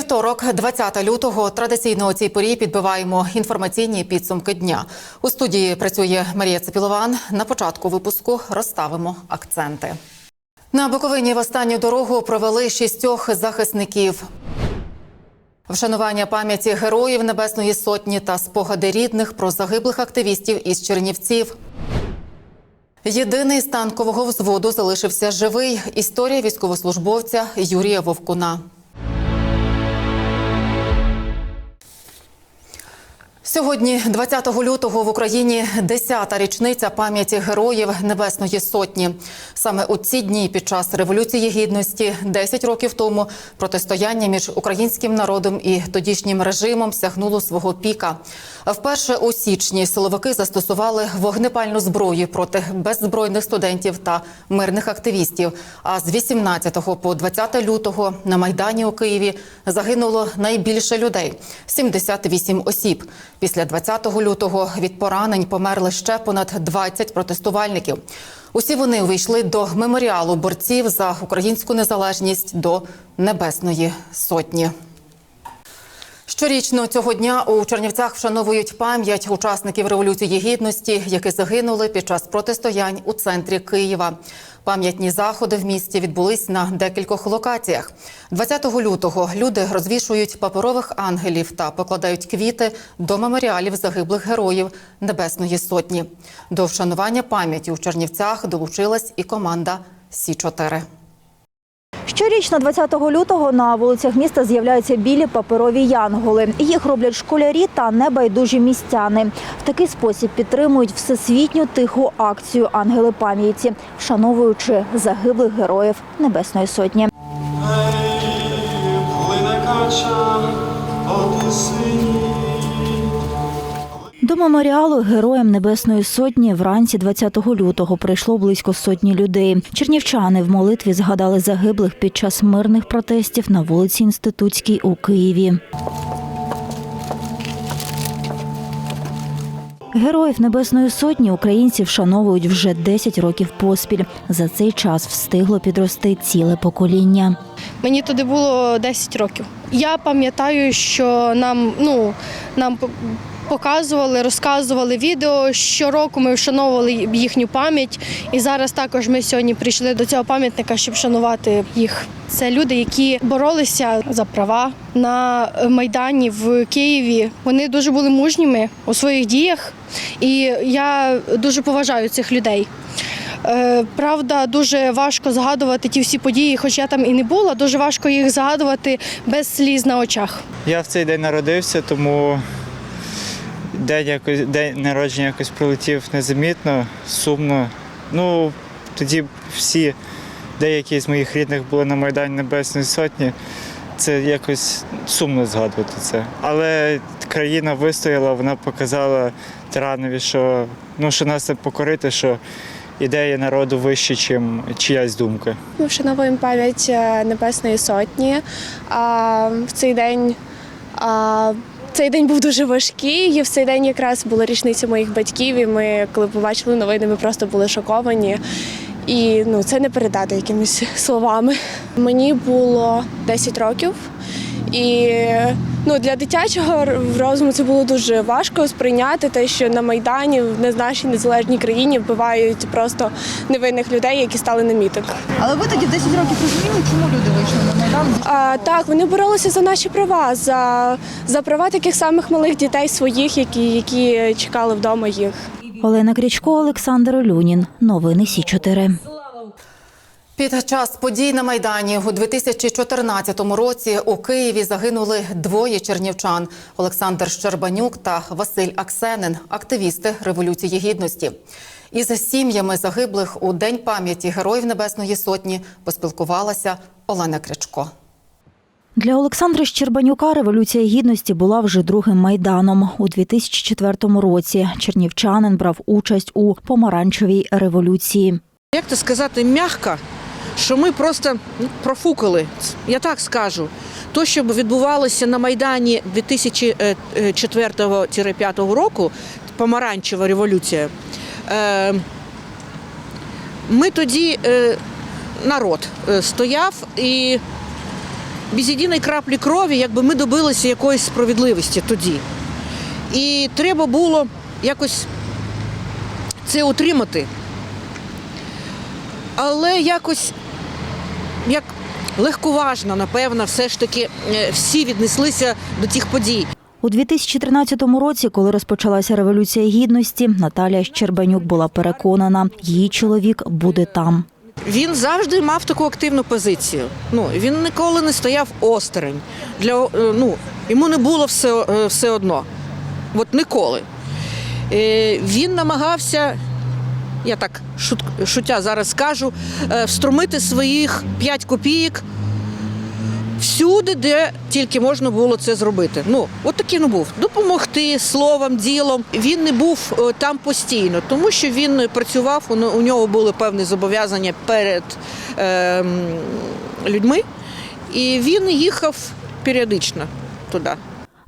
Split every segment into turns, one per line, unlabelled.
Вівторок, 20 лютого, традиційно у цій порі підбиваємо інформаційні підсумки дня. У студії працює Марія Цепілован. На початку випуску розставимо акценти. На Буковині в останню дорогу провели шістьох захисників. Вшанування пам'яті героїв Небесної Сотні та спогади рідних про загиблих активістів із Чернівців. Єдиний з танкового взводу залишився живий. Історія військовослужбовця Юрія Вовкуна. Сьогодні, 20 лютого, в Україні 10-та річниця пам'яті героїв Небесної Сотні. Саме у ці дні під час революції гідності, 10 років тому, протистояння між українським народом і тодішнім режимом сягнуло свого піка. Вперше у січні силовики застосували вогнепальну зброю проти беззбройних студентів та мирних активістів. А з 18 по 20 лютого на майдані у Києві загинуло найбільше людей 78 осіб. Після 20 лютого від поранень померли ще понад 20 протестувальників. Усі вони увійшли до меморіалу борців за українську незалежність до Небесної Сотні. Щорічно цього дня у Чернівцях вшановують пам'ять учасників революції гідності, які загинули під час протистоянь у центрі Києва. Пам'ятні заходи в місті відбулись на декількох локаціях. 20 лютого люди розвішують паперових ангелів та покладають квіти до меморіалів загиблих героїв Небесної Сотні. До вшанування пам'яті у Чернівцях долучилась і команда Сі 4
Щорічно 20 лютого на вулицях міста з'являються білі паперові янголи. Їх роблять школярі та небайдужі містяни. В такий спосіб підтримують всесвітню тиху акцію Ангели пам'яті, вшановуючи загиблих героїв Небесної Сотні. До меморіалу Героям Небесної Сотні вранці 20 лютого прийшло близько сотні людей. Чернівчани в молитві згадали загиблих під час мирних протестів на вулиці Інститутській у Києві. Героїв Небесної Сотні українці вшановують вже 10 років поспіль. За цей час встигло підрости ціле покоління.
Мені туди було 10 років. Я пам'ятаю, що нам, ну, нам показували, розказували відео. Щороку ми вшановували їхню пам'ять. І зараз також ми сьогодні прийшли до цього пам'ятника, щоб вшанувати їх. Це люди, які боролися за права на майдані в Києві. Вони дуже були мужніми у своїх діях, і я дуже поважаю цих людей. Е, Правда, дуже важко згадувати ті всі події, хоч я там і не була, дуже важко їх згадувати без сліз на очах.
Я в цей день народився, тому день, якось, день народження якось пролетів незамітно, сумно. Ну, тоді всі деякі з моїх рідних були на Майдані Небесної Сотні. Це якось сумно згадувати це. Але країна вистояла, вона показала тиранові, що, ну, що нас не покорити, що ідея народу вища, ніж чиясь думка.
Ми вшановуємо пам'ять е, Небесної Сотні. А в цей день а, цей день був дуже важкий. І в цей день якраз була річниця моїх батьків. І ми, коли побачили новини, ми просто були шоковані. І ну, це не передати якимись словами. Мені було 10 років. І ну, для дитячого розуму це було дуже важко сприйняти те, що на Майдані в нашій незалежній країні вбивають просто невинних людей, які стали на мітинг.
Але ви тоді в 10 років розуміли, чому люди вийшли на Майдан?
А, так, вони боролися за наші права, за, за права таких самих малих дітей своїх, які, які чекали вдома їх.
Олена Крічко, Олександр Олюнін. Новини Сі 4
Під час подій на Майдані у 2014 році у Києві загинули двоє чернівчан – Олександр Щербанюк та Василь Аксенин, активісти Революції Гідності. Із сім'ями загиблих у День пам'яті Героїв Небесної Сотні поспілкувалася Олена Крячко.
Для Олександра Щербанюка революція гідності була вже другим майданом. У 2004 році чернівчанин брав участь у помаранчевій революції.
Як то сказати м'яко, що ми просто профукали, я так скажу. То, що відбувалося на Майдані 2004-2005 року, помаранчева революція, е, ми тоді, е, народ е, стояв і без єдиної краплі крові, якби ми добилися якоїсь справедливості тоді. І треба було якось це утримати. Але якось як легковажно, напевно, все ж таки е, всі віднеслися до тих подій.
У 2013 році, коли розпочалася революція гідності, Наталія Щербанюк була переконана, її чоловік буде там.
Він завжди мав таку активну позицію. Ну він ніколи не стояв осторонь. Для е, ну йому не було все, е, все одно. От ніколи. Він намагався, я так шут, шутя зараз скажу, е, встромити своїх 5 копійок всюди, де тільки можна було це зробити. Ну, от таким був. Допомогти словом, ділом. Він не був е, там постійно, тому що він працював, у нього були певні зобов'язання перед е, людьми, і він їхав періодично туди.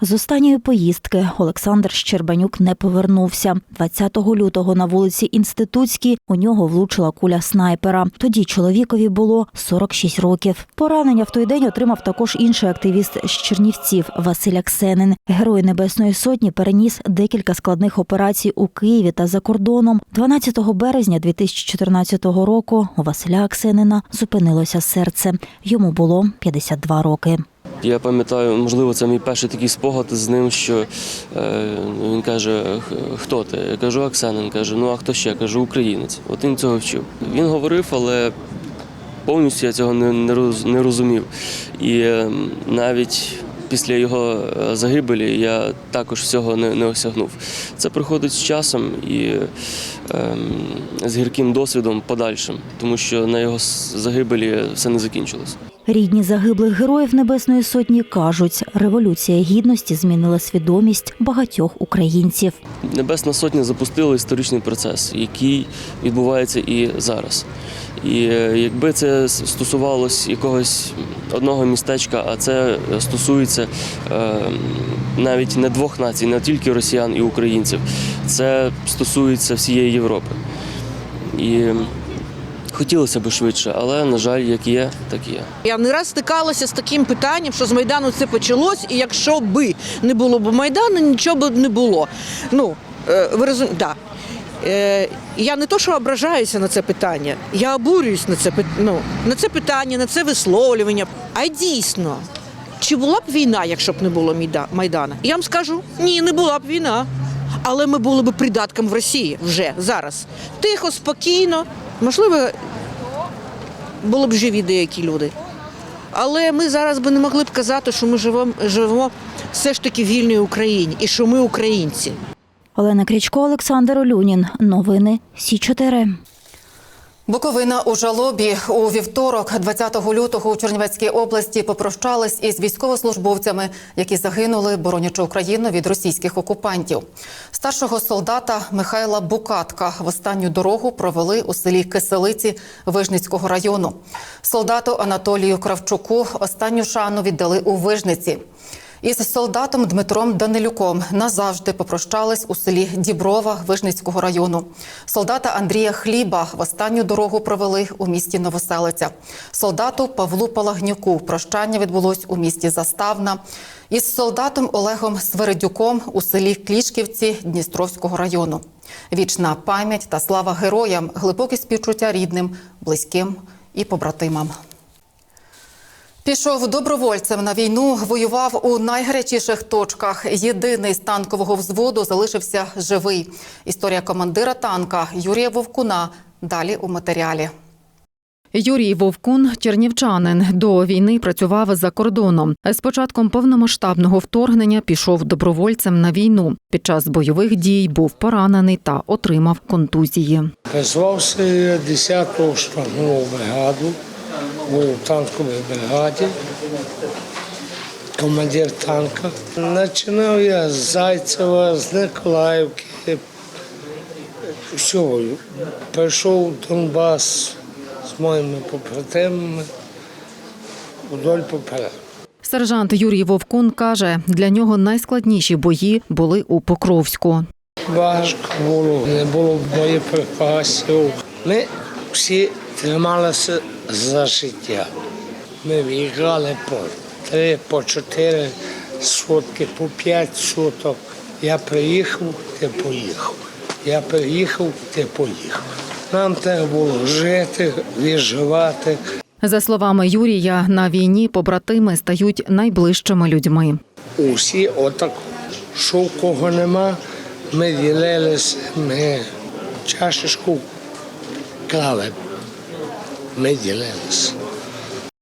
З останньої поїздки Олександр Щербанюк не повернувся. 20 лютого на вулиці Інститутській у нього влучила куля снайпера. Тоді чоловікові було 46 років. Поранення в той день отримав також інший активіст з Чернівців Василь Аксенин. Герой Небесної Сотні переніс декілька складних операцій у Києві та за кордоном. 12 березня 2014 року у Василя Аксенина зупинилося серце. Йому було 52 роки.
Я пам'ятаю, можливо, це мій перший такий спогад з ним, що е, він каже, хто ти? Я кажу, Оксанин. Каже, ну а хто ще? Я кажу, українець. От він цього вчив. Він говорив, але повністю я цього не, не, роз, не розумів. І е, навіть після його е, загибелі я також всього не, осягнув. Це приходить з часом і е, з гірким досвідом подальшим, тому що на його загибелі все не закінчилось.
Рідні загиблих героїв Небесної Сотні кажуть, революція гідності змінила свідомість багатьох українців.
Небесна Сотня запустила історичний процес, який відбувається і зараз. І е, якби це стосувалось якогось одного містечка, а це стосується е, навіть не двох націй, не тільки росіян і українців, це стосується всієї Європи. І хотілося б швидше, але, на жаль, як є, так є.
Я не раз стикалася з таким питанням, що з Майдану це почалось, і якщо би не було б Майдану, нічого б не було. Ну, е, ви розумієте, да. Е, Я не то, що ображаюся на це питання, я обурююсь на це, ну, на це питання, на це висловлювання. А дійсно, чи була б війна, якщо б не було Майда- Майдана? Я вам скажу, ні, не була б війна. Але ми були б придатком в Росії вже зараз. Тихо, спокійно. Можливо, були б живі деякі люди. Але ми зараз би не могли б казати, що ми живемо, живемо все ж таки в вільній Україні і що ми українці.
Олена Крічко, Олександр Олюнін. Новини Сі 4
Буковина у жалобі у вівторок, 20 лютого, у Чернівецькій області попрощались із військовослужбовцями, які загинули, боронячи Україну від російських окупантів. Старшого солдата Михайла Букатка в останню дорогу провели у селі Киселиці Вижницького району. Солдату Анатолію Кравчуку останню шану віддали у Вижниці. Із солдатом Дмитром Данилюком назавжди попрощались у селі Діброва Вижницького району. Солдата Андрія Хліба в останню дорогу провели у місті Новоселиця. Солдату Павлу Палагнюку прощання відбулось у місті Заставна. Із солдатом Олегом Свередюком у селі Клішківці Дністровського району. Вічна пам'ять та слава героям, глибокі співчуття рідним, близьким і побратимам. Пішов добровольцем на війну, воював у найгарячіших точках. Єдиний з танкового взводу залишився живий. Історія командира танка Юрія Вовкуна. Далі у матеріалі.
Юрій Вовкун, чернівчанин, до війни працював за кордоном. З початком повномасштабного вторгнення пішов добровольцем на війну. Під час бойових дій був поранений та отримав контузії.
Призвався 10-ту штурмову бригаду, був в танковій бригаді, командир танка. Починав я з Зайцева, з Николаївки. Всього. Прийшов в Донбас з моїми побратимами вдоль попереду.
Сержант Юрій Вовкун каже, для нього найскладніші бої були у Покровську.
Важко було, не було боєприпасів. Ми всі трималися за життя. Ми в'їжджали поле. три, по чотири сутки, по п'ять суток. Я приїхав, ти поїхав. Я приїхав, ти поїхав. Нам треба було жити, виживати.
За словами Юрія, на війні побратими стають найближчими людьми.
Усі отак, що в кого нема, ми ділилися, ми чашечку клали. Ми ділилися.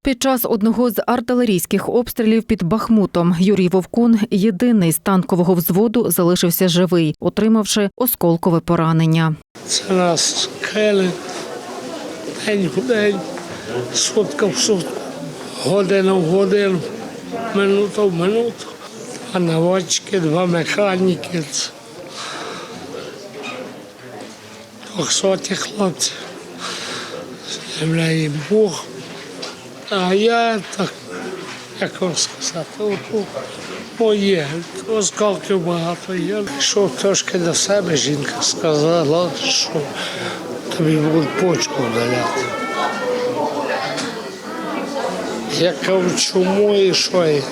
Під час одного з артилерійських обстрілів під Бахмутом Юрій Вовкун, єдиний з танкового взводу, залишився живий, отримавши осколкове поранення.
Це нас крили день в день, сутка в сутку, година в годину, минута в минуту. Два наводчики, два механіки. Двохсоті хлопці. Земля Бог. А я так, як вам сказати, моє, осколків багато є. Йшов трошки до себе, жінка сказала, що тобі будуть почку вдаляти. Я кажу, чому і що я?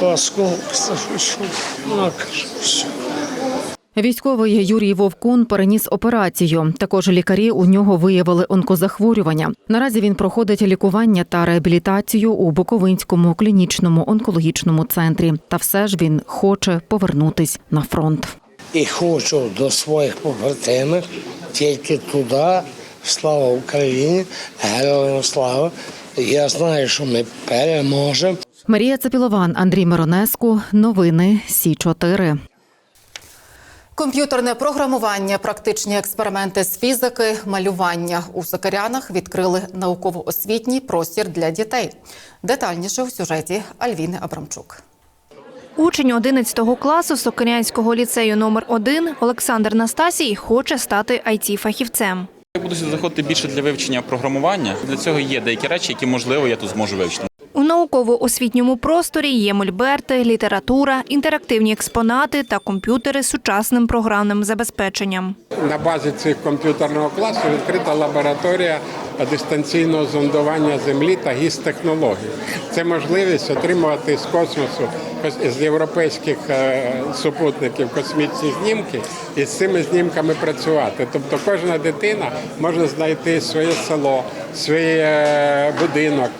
Осколки, що? Вона каже, все.
Військовий Юрій Вовкун переніс операцію. Також лікарі у нього виявили онкозахворювання. Наразі він проходить лікування та реабілітацію у Буковинському клінічному онкологічному центрі. Та все ж він хоче повернутись на фронт.
І хочу до своїх побратимів тільки туди. Слава Україні, героям слава. Я знаю, що ми переможемо.
Марія Цепілован, Андрій Миронеску. Новини Сі 4
Комп'ютерне програмування, практичні експерименти з фізики, малювання у Сокирянах відкрили науково-освітній простір для дітей. Детальніше у сюжеті Альвіни Абрамчук.
Учень 11 класу Сокирянського ліцею номер 1 Олександр Настасій хоче стати IT-фахівцем.
Я буду заходити більше для вивчення програмування. Для цього є деякі речі, які можливо я тут зможу вивчити.
Науково-освітньому просторі є мольберти, література, інтерактивні експонати та комп'ютери з сучасним програмним забезпеченням.
На базі цих комп'ютерного класу відкрита лабораторія дистанційного зондування землі та гіс-технологій. Це можливість отримувати з космосу з європейських е, супутників космічні знімки і з цими знімками працювати. Тобто кожна дитина може знайти своє село, свій е, будинок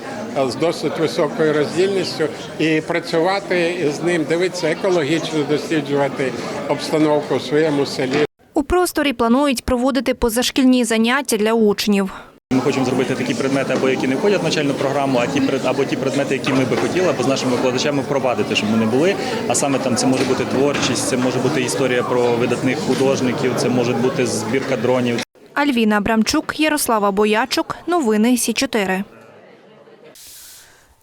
з досить високою роздільністю і працювати з ним, дивитися екологічно, досліджувати обстановку в своєму селі.
У просторі планують проводити позашкільні заняття для учнів.
Ми хочемо зробити такі предмети, або які не входять в навчальну програму, а ті або ті предмети, які ми би хотіли, або з нашими викладачами впровадити, щоб вони були. А саме там це може бути творчість, це може бути історія про видатних художників, це може бути збірка дронів.
Альвіна Абрамчук, Ярослава Боячук. Новини Сі 4